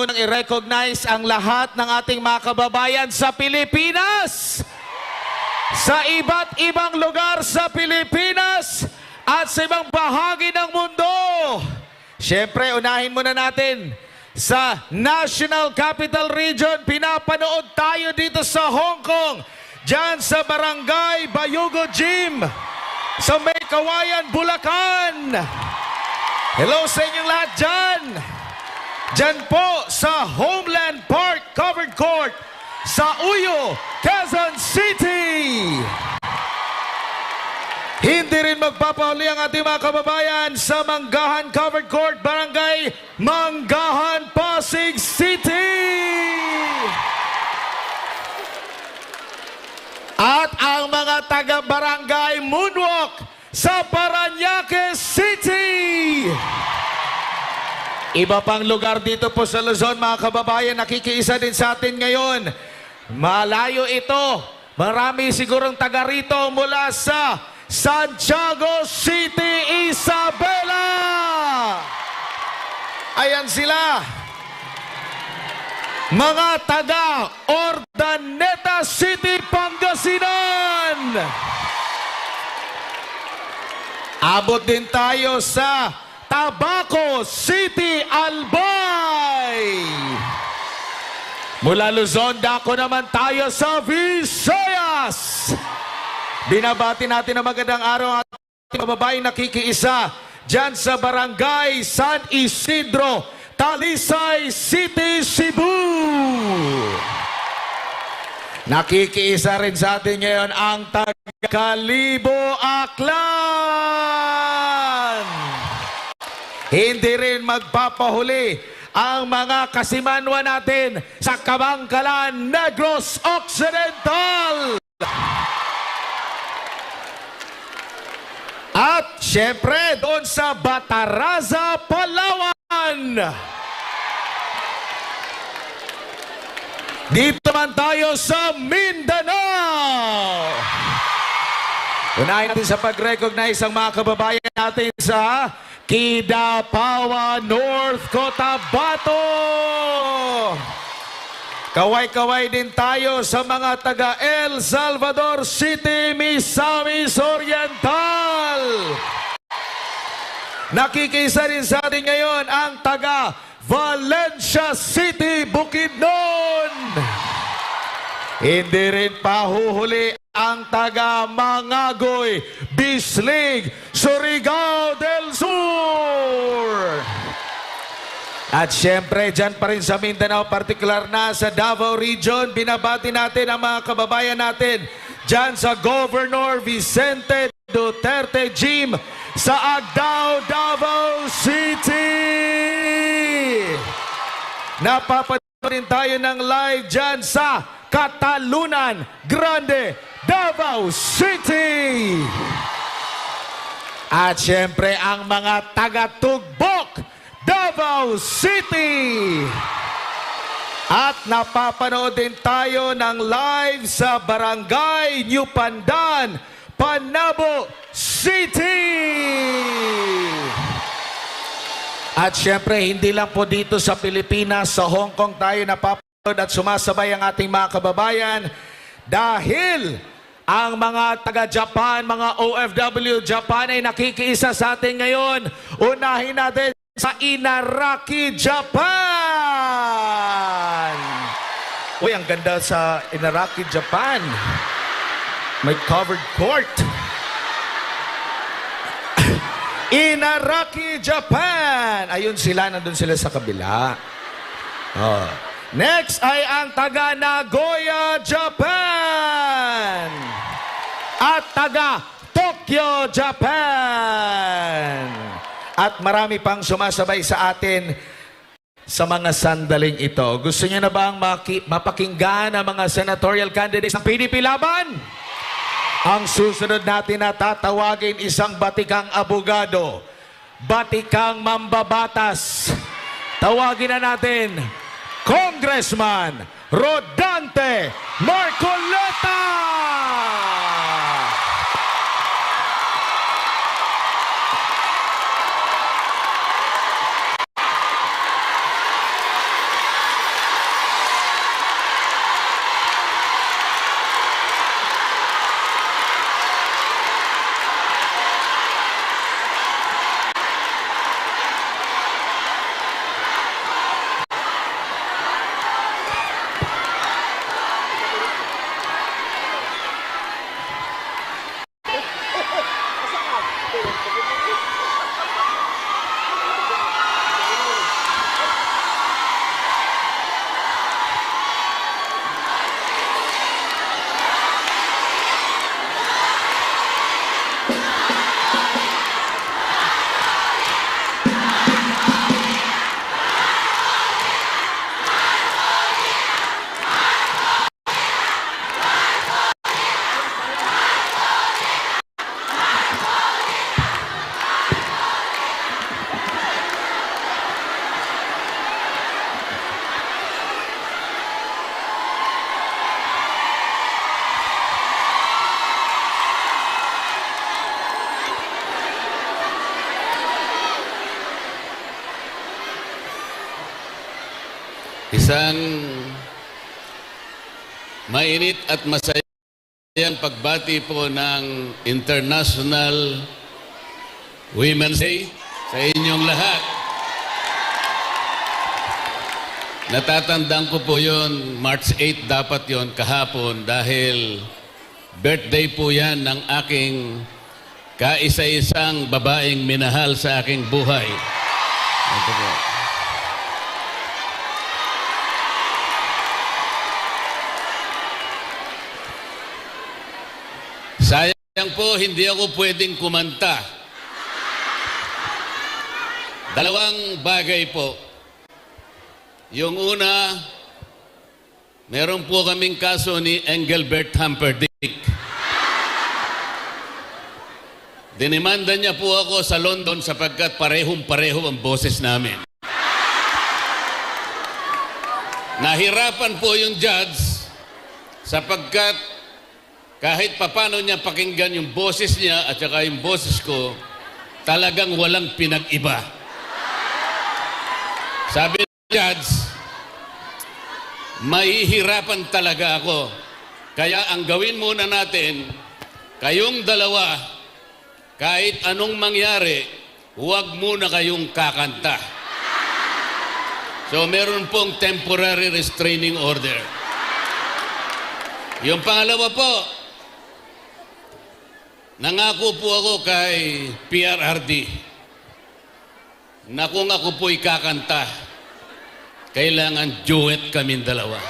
munang i-recognize ang lahat ng ating mga kababayan sa Pilipinas. Sa iba't ibang lugar sa Pilipinas at sa ibang bahagi ng mundo. Siyempre, unahin muna natin sa National Capital Region. Pinapanood tayo dito sa Hong Kong. Diyan sa Barangay Bayugo Gym. Sa May Kawayan, Bulacan. Hello sa inyong lahat dyan. Dyan po sa Homeland Park Covered Court sa Uyo, Quezon City. Hindi rin magpapahuli ang ating mga kababayan sa Manggahan Covered Court, Barangay Manggahan, Pasig City. At ang mga taga-barangay Moonwalk sa Paranaque City. Iba pang lugar dito po sa Luzon, mga kababayan, nakikiisa din sa atin ngayon. Malayo ito. Marami sigurong taga rito mula sa Santiago City, Isabela. Ayan sila. Mga taga Ordaneta City, Pangasinan. Abot din tayo sa Tabaco City, Albay. Mula Luzon, dako naman tayo sa Visayas. Binabati natin ang magandang araw ang ating babaeng nakikiisa dyan sa Barangay San Isidro, Talisay City, Cebu. Nakikiisa rin sa atin ngayon ang taga-Kalibo, Aklan. Hindi rin magpapahuli ang mga kasimanwa natin sa Kabangkalan, Negros Occidental. At syempre doon sa Bataraza, Palawan. Dito man tayo sa Mindanao. Unahin natin sa pag-recognize ang mga kababayan natin sa Kidapawa, North Cotabato. Kaway-kaway din tayo sa mga taga El Salvador City, Misamis Oriental. Nakikisa rin sa atin ngayon ang taga Valencia City, Bukidnon. Hindi rin pahuhuli ang taga Mangagoy, Bislig, Surigao del Sur. At syempre, dyan pa rin sa Mindanao, partikular na sa Davao Region, binabati natin ang mga kababayan natin dyan sa Governor Vicente Duterte Gym sa Agdao, Davao City. Napapanood tayo ng live dyan sa Katalunan Grande, Davao City. At syempre ang mga taga-tugbok, Davao City. At napapanood din tayo ng live sa Barangay New Pandan, Panabo City. At syempre, hindi lang po dito sa Pilipinas, sa Hong Kong tayo napapanood at sumasabay ang ating mga kababayan dahil ang mga taga-Japan, mga OFW Japan ay nakikiisa sa atin ngayon. Unahin natin sa Inaraki, Japan. Uy, ang ganda sa Inaraki, Japan. May covered court. Inaraki, Japan. Ayun sila, nandun sila sa kabila. Oh. Next ay ang taga Nagoya, Japan. At taga Tokyo, Japan. At marami pang sumasabay sa atin sa mga sandaling ito. Gusto niyo na ba ang mapakinggan ang mga senatorial candidates ng PDP Laban? Ang susunod natin na tatawagin isang batikang abogado, batikang mambabatas. Tawagin na natin, Congressman Rodante Marcoleta! Isang mainit at masayang pagbati po ng International Women's Day sa inyong lahat. Natatandaan ko po yon March 8 dapat yon kahapon dahil birthday po yan ng aking kaisa-isang babaeng minahal sa aking buhay. Ito po. Sayang po, hindi ako pwedeng kumanta. Dalawang bagay po. Yung una, meron po kaming kaso ni Engelbert Humperdinck. Dinimanda niya po ako sa London sapagkat parehong-pareho ang boses namin. Nahirapan po yung judge sapagkat kahit papano niya pakinggan yung boses niya at saka yung boses ko, talagang walang pinag-iba. Sabi ng judge, mahihirapan talaga ako. Kaya ang gawin muna natin, kayong dalawa, kahit anong mangyari, huwag muna kayong kakanta. So meron pong temporary restraining order. Yung pangalawa po, nangako po ako kay PRRD na kung ako po'y kakanta, kailangan duet kaming dalawa.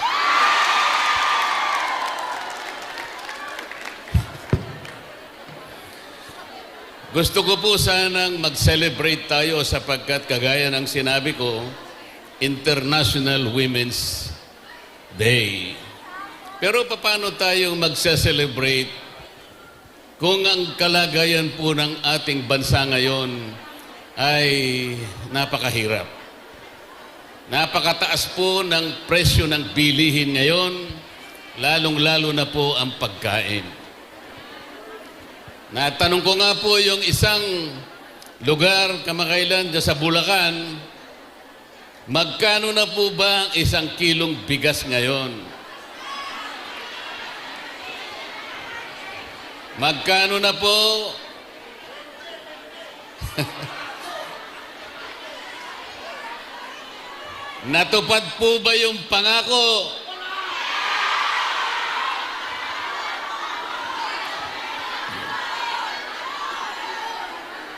Gusto ko po sanang mag-celebrate tayo sapagkat kagaya ng sinabi ko, International Women's Day. Pero paano tayo magse-celebrate kung ang kalagayan po ng ating bansa ngayon ay napakahirap? Napakataas po ng presyo ng bilihin ngayon, lalong-lalo na po ang pagkain. Natanong ko nga po yung isang lugar kamakailan sa Bulacan, magkano na po ba ang isang kilong bigas ngayon? Magkano na po? Natupad po ba yung pangako?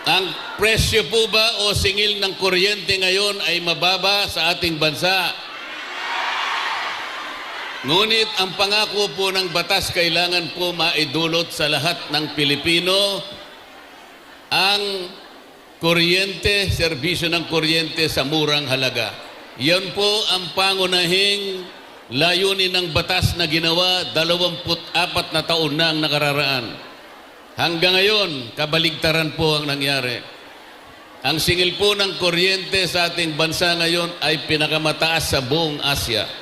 Ang presyo po ba o singil ng kuryente ngayon ay mababa sa ating bansa? Ngunit ang pangako po ng batas kailangan po maidulot sa lahat ng Pilipino ang kuryente, serbisyo ng kuryente sa murang halaga. Yan po ang pangunahing layunin ng batas na ginawa 24 na taon na ang nakararaan. Hanggang ngayon, kabaligtaran po ang nangyari. Ang singil po ng kuryente sa ating bansa ngayon ay pinakamataas sa buong Asya.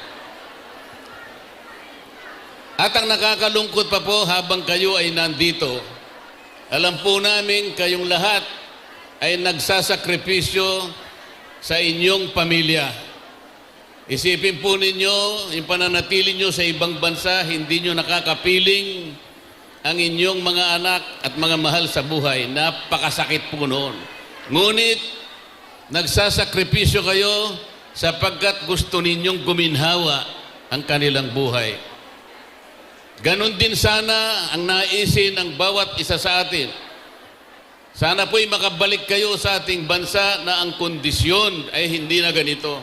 At ang nakakalungkot pa po habang kayo ay nandito, alam po namin kayong lahat ay nagsasakripisyo sa inyong pamilya. Isipin po ninyo, yung pananatili nyo sa ibang bansa, hindi nyo nakakapiling ang inyong mga anak at mga mahal sa buhay. Napakasakit po noon. Ngunit, nagsasakripisyo kayo sapagkat gusto ninyong guminhawa ang kanilang buhay. Ganon din sana ang naisin ng bawat isa sa atin. Sana po'y makabalik kayo sa ating bansa na ang kondisyon ay hindi na ganito.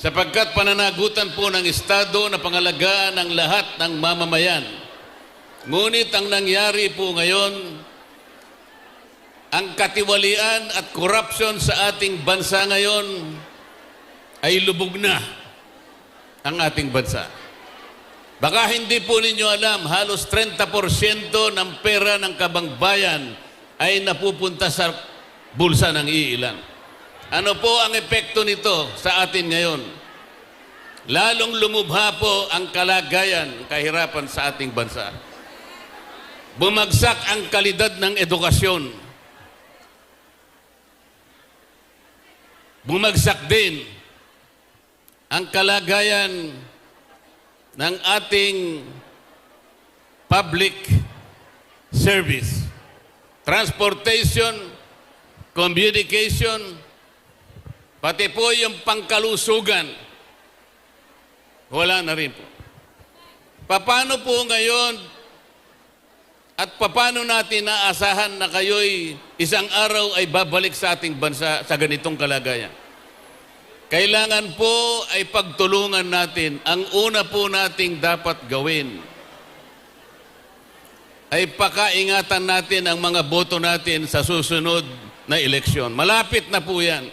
Sapagkat pananagutan po ng Estado na pangalagaan ng lahat ng mamamayan. Ngunit ang nangyari po ngayon, ang katiwalian at corruption sa ating bansa ngayon ay lubog na ang ating bansa. Baka hindi po ninyo alam, halos 30% ng pera ng kabangbayan ay napupunta sa bulsa ng iilan. Ano po ang epekto nito sa atin ngayon? Lalong lumubha po ang kalagayan, kahirapan sa ating bansa. Bumagsak ang kalidad ng edukasyon. Bumagsak din ang kalagayan ng ating public service, transportation, communication, pati po yung pangkalusugan, wala na rin po. Paano po ngayon at paano natin naasahan na kayo'y isang araw ay babalik sa ating bansa sa ganitong kalagayan? Kailangan po ay pagtulungan natin. Ang una po nating dapat gawin ay pakaingatan natin ang mga boto natin sa susunod na eleksyon. Malapit na po yan.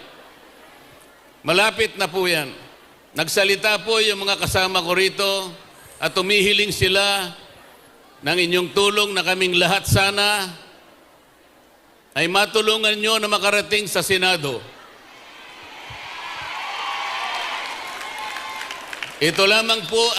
Malapit na po yan. Nagsalita po yung mga kasama ko rito at tumihiling sila ng inyong tulong na kaming lahat sana ay matulungan nyo na makarating sa Senado. Ito lamang po